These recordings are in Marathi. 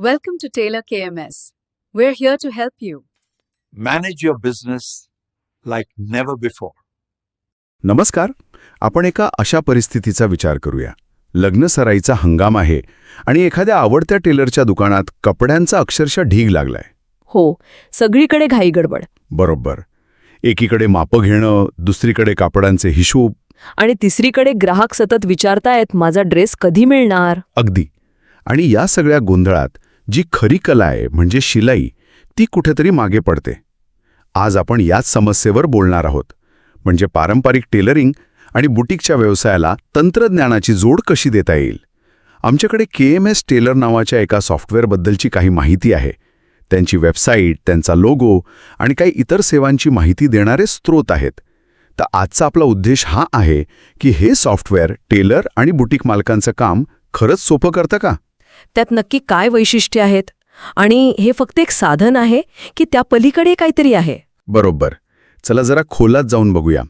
Welcome to Taylor KMS. We're here to help you. manage your business like never before. नमस्कार. आपण एका अशा परिस्थितीचा विचार करूया. लग्न सराईचा हंगाम आहे आणि एखाद्या आवडत्या टेलरच्या दुकानात कपड्यांचा अक्षरशः ढीग लागलाय. हो सगळीकडे घाई गडबड. बरोबर. एकीकडे मापं घेणं दुसरीकडे कापडांचे हिशोब. आणि तिसरीकडे ग्राहक सतत विचारतायत माझा ड्रेस कधी मिळणार? अगदी. आणि या सगळ्या गोंधळात जी खरी कला आहे म्हणजे शिलाई ती कुठेतरी मागे पडते. आज आपण याच समस्येवर बोलणार आहोत. म्हणजे पारंपरिक टेलरिंग आणि बुटीकच्या व्यवसायाला तंत्रज्ञानाची जोड कशी देता येईल? आमच्याकडे के एम एस टेलर नावाच्या एका सॉफ्टवेअरबद्दलची काही माहिती आहे. त्यांची वेबसाईट त्यांचा लोगो आणि काही इतर सेवांची माहिती देणारे स्रोत आहेत. तर आजचा आपला उद्देश हा आहे की हे सॉफ्टवेअर टेलर आणि बुटीक मालकांचं काम खरंच सोपं करतं का? त्यात नक्की काय वैशिष्ट्ये आहेत? आणि हे फक्त एक साधन आहे की त्या पलीकडे काहीतरी आहे. बरोबर. चला जरा खोलात जाऊन बघूया.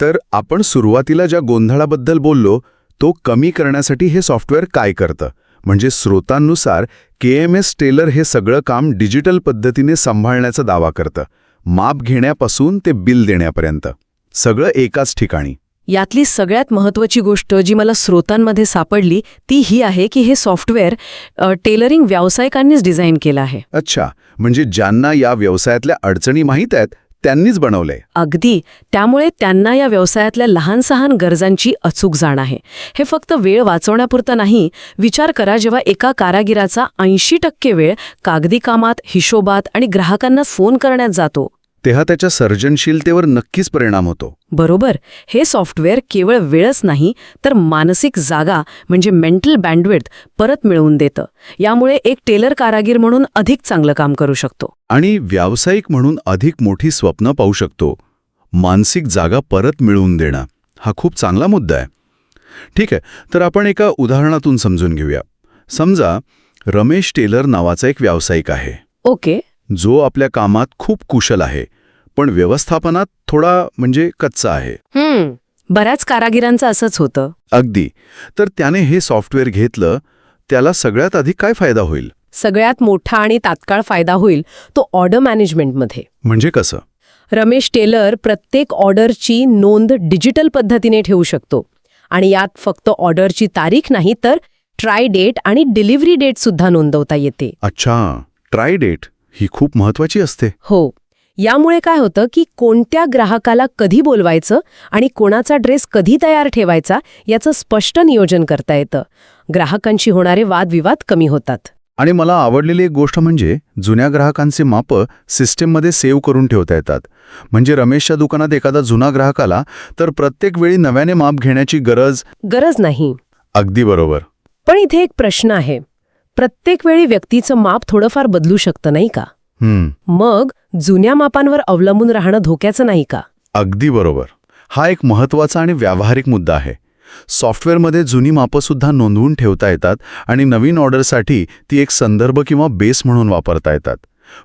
तर आपण सुरुवातीला ज्या गोंधळाबद्दल बोललो तो कमी करण्यासाठी हे सॉफ्टवेअर काय करतं? म्हणजे स्रोतांनुसार के एम एस टेलर हे सगळं काम डिजिटल पद्धतीने सांभाळण्याचा दावा करतं. माप घेण्यापासून ते बिल देण्यापर्यंत. सगळं एकाच ठिकाणी. यातली सगळ्यात महत्त्वाची गोष्ट जी मला स्रोतांमध्ये सापडली ती ही आहे की हे सॉफ्टवेअर टेलरिंग व्यावसायिकांनीच डिझाईन केलं आहे. अच्छा म्हणजे ज्यांना या व्यवसायातल्या अडचणी माहीत आहेत त्यांनीच बनवलंय अगदी. त्यामुळे त्यांना या व्यवसायातल्या लहान सहान गरजांची अचूक जाण आहे. हे फक्त वेळ वाचवण्यापुरतं नाही विचार करा जेव्हा एका कारागिराचा ऐंशी टक्के वेळ कागदी कामात हिशोबात आणि ग्राहकांना फोन करण्यात जातो. तेव्हा त्याच्या सर्जनशीलतेवर नक्कीच परिणाम होतो. बरोबर. हे सॉफ्टवेअर केवळ वेळच नाही तर मानसिक जागा म्हणजे मेंटल बँडविड्थ परत मिळवून देतं. यामुळे एक टेलर कारागीर म्हणून अधिक चांगलं काम करू शकतो. आणि व्यावसायिक म्हणून अधिक मोठी स्वप्न पाहू शकतो. मानसिक जागा परत मिळवून देणं. हा खूप चांगला मुद्दा आहे. ठीक आहे तर आपण एका उदाहरणातून समजून घेऊया. समजा रमेश टेलर नावाचा एक व्यावसायिक आहे. ओके. जो आपल्या कामात खूप कुशल आहे पण व्यवस्थापनात थोडा म्हणजे कच्चा आहे. हम्म बऱ्याच कारागिरांचं असंच होतं. अगदी. तर त्याने हे सॉफ्टवेअर घेतलं त्याला सगळ्यात अधिक काय फायदा होईल? सगळ्यात मोठा आणि तात्काळ फायदा होईल तो ऑर्डर मॅनेजमेंटमध्ये. म्हणजे कसं? रमेश टेलर प्रत्येक ऑर्डरची नोंद डिजिटल पद्धतीने ठेवू शकतो. आणि यात फक्त ऑर्डरची तारीख नाही तर ट्राय डेट आणि डिलिव्हरी डेट सुद्धा नोंदवता येते. अच्छा ट्राय डेट. ही खूप महत्वाची असते. हो. यामुळे काय होतं की कोणत्या ग्राहकाला कधी बोलवायचं आणि कोणाचा ड्रेस कधी तयार ठेवायचा याचं स्पष्ट नियोजन करता येतं. ग्राहकांशी होणारे वादविवाद कमी होतात. आणि मला आवडलेली एक गोष्ट म्हणजे जुन्या ग्राहकांचे मापं सिस्टीममध्ये सेव्ह करून ठेवता येतात. म्हणजे रमेशच्या दुकानात एखादा जुना ग्राहक आला तर प्रत्येक वेळी नव्याने माप घेण्याची गरज गरज नाही. अगदी बरोबर. पण इथे एक प्रश्न आहे. प्रत्येक वेळी व्यक्तीचं माप थोडंफार बदलू शकतं नाही का? मग जुन्या मापांवर अवलंबून राहणं धोक्याचं नाही का? अगदी बरोबर. हा एक महत्त्वाचा आणि व्यावहारिक मुद्दा आहे. सॉफ्टवेअरमध्ये जुनी मापं सुद्धा नोंदवून ठेवता येतात आणि नवीन ऑर्डरसाठी ती एक संदर्भ किंवा बेस म्हणून वापरता येतात.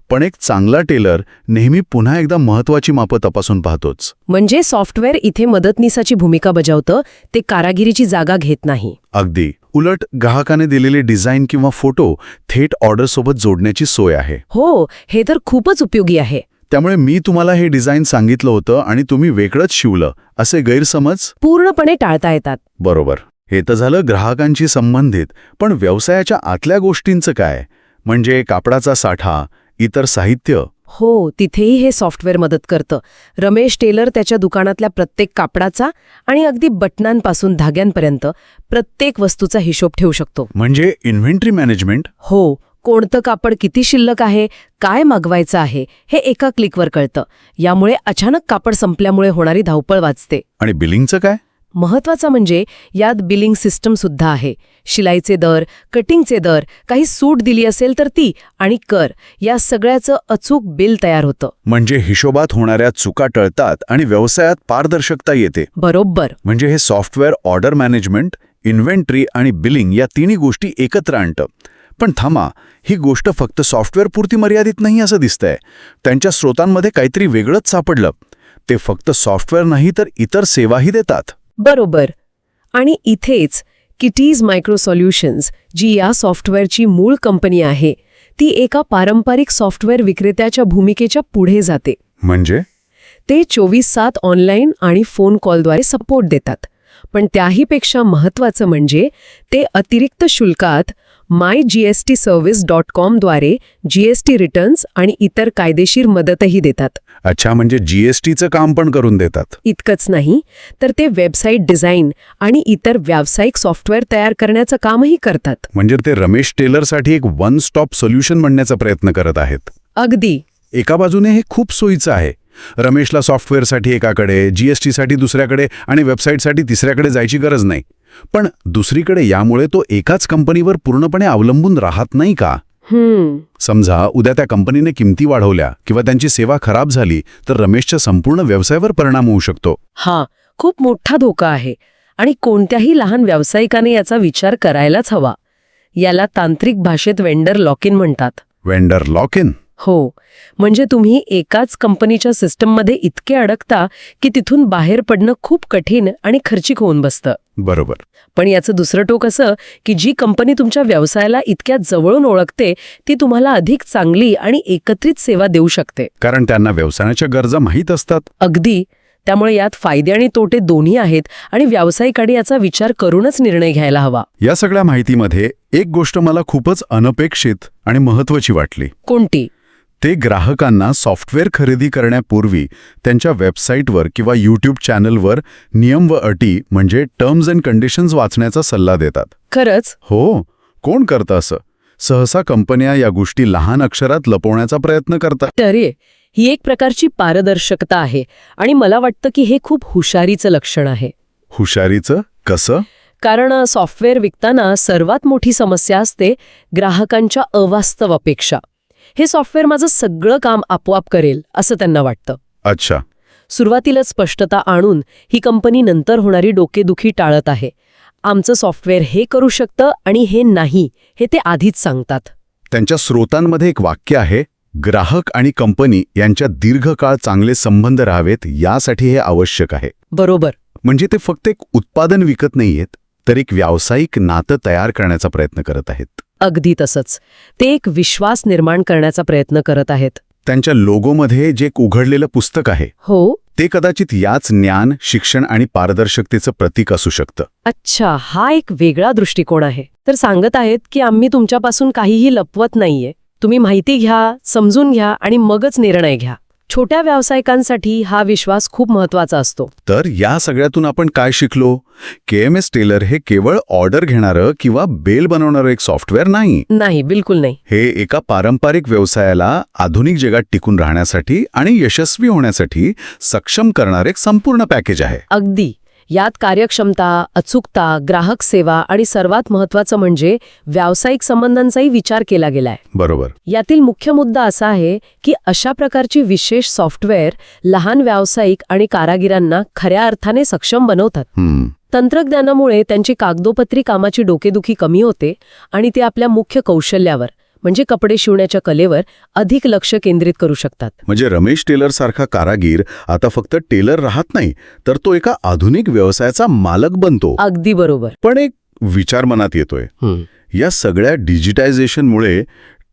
पण एक चांगला टेलर नेहमी पुन्हा एकदा महत्वाची मापं तपासून पाहतोच. म्हणजे सॉफ्टवेअर इथे मदतनीसाची भूमिका बजावतं ते कारागिरीची जागा घेत नाही. अगदी. उलट ग्राहकाने दिलेले डिझाईन किंवा फोटो थेट ऑर्डरसोबत जोडण्याची सोय आहे. हो हे तर खूपच उपयोगी आहे. त्यामुळे मी तुम्हाला हे डिझाईन सांगितलं होतं आणि तुम्ही वेगळंच शिवलं असे गैरसमज? पूर्णपणे टाळता येतात. बरोबर. हे तर झालं ग्राहकांशी संबंधित पण व्यवसायाच्या आतल्या गोष्टींचं काय? म्हणजे कापडाचा साठा इतर साहित्य हो तिथेही हे सॉफ्टवेअर मदत करतं. रमेश टेलर त्याच्या दुकानातल्या प्रत्येक कापडाचा आणि अगदी बटनांपासून धाग्यांपर्यंत प्रत्येक वस्तूचा हिशोब ठेवू शकतो. म्हणजे इन्व्हेंटरी मॅनेजमेंट? हो कोणतं कापड किती शिल्लक आहे काय मागवायचं आहे हे एका क्लिकवर कळतं. यामुळे अचानक कापड संपल्यामुळे होणारी धावपळ वाचते. आणि बिलिंगचं काय? महत्वाचं म्हणजे यात बिलिंग सिस्टम सुद्धा आहे. शिलाईचे दर कटिंगचे दर काही सूट दिली असेल तर ती आणि कर या सगळ्याचं अचूक बिल तयार होतं. म्हणजे हिशोबात होणाऱ्या चुका टळतात आणि व्यवसायात पारदर्शकता येते. बरोबर. म्हणजे हे सॉफ्टवेअर ऑर्डर मॅनेजमेंट इन्व्हेंटरी आणि बिलिंग या तिन्ही गोष्टी एकत्र आणतं. पण थांबा ही गोष्ट फक्त सॉफ्टवेअरपुरती मर्यादित नाही असं दिसतंय. त्यांच्या स्रोतांमध्ये काहीतरी वेगळंच सापडलं. ते फक्त सॉफ्टवेअर नाही तर इतर सेवाही देतात. बरोबर. आणि इथेच किटीज मायक्रो सॉल्युशन्स जी या सॉफ्टवेअरची मूळ कंपनी आहे ती एका पारंपरिक सॉफ्टवेअर विक्रेत्याच्या भूमिकेच्या पुढे जाते. म्हणजे? ते चोवीस सात ऑनलाईन आणि फोन कॉलद्वारे सपोर्ट देतात. पण त्याहीपेक्षा महत्त्वाचं म्हणजे ते अतिरिक्त शुल्कात my G S T service dot कॉमद्वारे G S T returns आणि इतर कायदेशीर मदतही देतात. अच्छा म्हणजे जीएसटीचं काम पण करून देतात. इतकंच नाही तर ते वेबसाईट डिझाईन आणि इतर व्यावसायिक सॉफ्टवेअर तयार करण्याचं कामही करतात. म्हणजे ते रमेश टेलरसाठी एक वन स्टॉप सोल्युशन म्हणण्याचा प्रयत्न करत आहेत. अगदी. एका बाजूने हे खूप सोयीचं आहे. रमेशला सॉफ्टवेअरसाठी एकाकडे जीएसटीसाठी दुसऱ्याकडे आणि वेबसाईटसाठी तिसऱ्याकडे जायची गरज नाही. पण दुसरीकडे यामुळे तो एकाच कंपनीवर पूर्णपणे अवलंबून राहत नाही का? समजा उद्या त्या कंपनीने किमती वाढवल्या किंवा त्यांची सेवा खराब झाली तर रमेशच्या संपूर्ण व्यवसायावर परिणाम होऊ शकतो. हा खूप मोठा धोका आहे आणि कोणत्याही लहान व्यावसायिकाने याचा विचार करायलाच हवा. याला तांत्रिक भाषेत वेंडर लॉक इन म्हणतात. Vendor lock in? हो. म्हणजे तुम्ही एकाच कंपनीच्या सिस्टममध्ये इतके अडकता की तिथून बाहेर पडणं खूप कठीण आणि खर्चिक होऊन बसतं. बरोबर. पण याचं दुसरं टोक असं की जी कंपनी तुमच्या व्यवसायाला इतक्या जवळून ओळखते ती तुम्हाला अधिक चांगली आणि एकत्रित सेवा देऊ शकते. कारण त्यांना व्यवसायाच्या गरजा माहीत असतात. अगदी. त्यामुळे यात फायदे आणि तोटे दोन्ही आहेत आणि व्यावसायिकांनी याचा विचार करूनच निर्णय घ्यायला हवा. या सगळ्या माहितीमध्ये एक गोष्ट मला खूपच अनपेक्षित आणि महत्वाची वाटली. कोणती? ते ग्राहकांना सॉफ्टवेअर खरेदी करण्यापूर्वी त्यांच्या वेबसाईटवर किंवा यूट्यूब चॅनलवर नियम व अटी म्हणजे टर्म्स अँड कंडिशन्स वाचण्याचा सल्ला देतात. खरंच? हो. कोण करतं असं? सहसा कंपन्या या गोष्टी लहान अक्षरात लपवण्याचा प्रयत्न करतात. टरे ही एक प्रकारची पारदर्शकता आहे आणि मला वाटतं की हे खूप हुशारीचं लक्षण आहे. हुशारीचं? कसं? कारण सॉफ्टवेअर विकताना सर्वात मोठी समस्या असते ग्राहकांच्या अवास्तव अपेक्षा. हे सॉफ्टवेअर माझं सगळं काम आपोआप करेल असं त्यांना वाटतं. अच्छा. सुरुवातीलाच स्पष्टता आणून ही कंपनी नंतर होणारी डोकेदुखी टाळत आहे. आमचं सॉफ्टवेअर हे करू शकतं आणि हे नाही हे ते आधीच सांगतात. त्यांच्या स्रोतांमध्ये एक वाक्य आहे ग्राहक आणि कंपनी यांच्यात दीर्घकाळ चांगले संबंध राहावेत यासाठी हे आवश्यक आहे. बरोबर. म्हणजे ते फक्त एक उत्पादन विकत नाहीयेत तर एक व्यावसायिक नातं तयार करण्याचा प्रयत्न करत आहेत. अगदी तसंच. ते एक विश्वास निर्माण करण्याचा प्रयत्न करत आहेत. त्यांच्या लोगोमध्ये जे एक उघडलेलं पुस्तक आहे हो? ते कदाचित याच ज्ञान शिक्षण आणि पारदर्शकतेचं प्रतीक असू शकतं. अच्छा हा एक वेगळा दृष्टिकोन आहे. तर सांगत आहेत की आम्ही तुमच्यापासून काहीही लपवत नाहीये. तुम्ही माहिती घ्या समजून घ्या आणि मगच निर्णय घ्या. छोट्या व्यावसायिकांसाठी हा विश्वास खूप महत्त्वाचा असतो. तर या सगळ्यातून आपण काय शिकलो? के एम एस टेलर हे केवळ ऑर्डर घेणारं किंवा बेल बनवणारं एक सॉफ्टवेअर नाही. नाही बिलकुल नाही. हे एका पारंपरिक व्यवसायाला आधुनिक जगात टिकून राहण्यासाठी आणि यशस्वी होण्यासाठी सक्षम करणारे एक संपूर्ण पॅकेज आहे. अगदी. यात कार्यक्षमता अचूकता ग्राहक सेवा आणि सर्वात महत्वाचं म्हणजे व्यावसायिक संबंधांचाही विचार केला गेलाय. बरोबर. यातील मुख्य मुद्दा असा आहे की अशा प्रकारची विशेष सॉफ्टवेअर लहान व्यावसायिक आणि कारागिरांना खऱ्या अर्थाने सक्षम बनवतात. तंत्रज्ञानामुळे त्यांची कागदोपत्री कामाची डोकेदुखी कमी होते आणि ते आपल्या मुख्य कौशल्यावर म्हणजे कपडे शिवण्याच्या कलेवर अधिक लक्ष केंद्रित करू शकतात. म्हणजे रमेश टेलर सारखा कारागीर आता फक्त टेलर राहत नाही तर तो एका आधुनिक व्यवसायाचा मालक बनतो. अगदी बरोबर. पण एक विचार मनात येतोय. या सगळ्या डिजिटायझेशनमुळे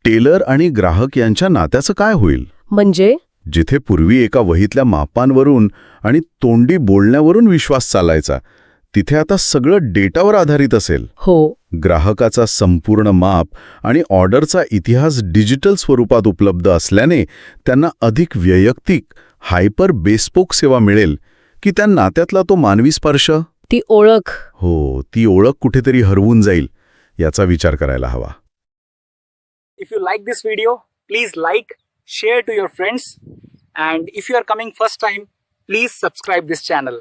टेलर आणि ग्राहक यांच्या नात्याचं काय होईल? म्हणजे? जिथे पूर्वी एका वहीतल्या मापांवरून आणि तोंडी बोलण्यावरून विश्वास चालायचा तिथे आता सगळं डेटावर आधारित असेल. हो. ग्राहकाचा संपूर्ण माप आणि ऑर्डरचा इतिहास डिजिटल स्वरूपात उपलब्ध असल्याने त्यांना अधिक वैयक्तिक हायपर बेस्पोक सेवा मिळेल की त्या नात्यातला तो मानवी स्पर्श? ती ओळख. हो ती ओळख कुठेतरी हरवून जाईल याचा विचार करायला हवा. If you like this video, please like, share to your friends, and if you are coming first time, please subscribe this channel.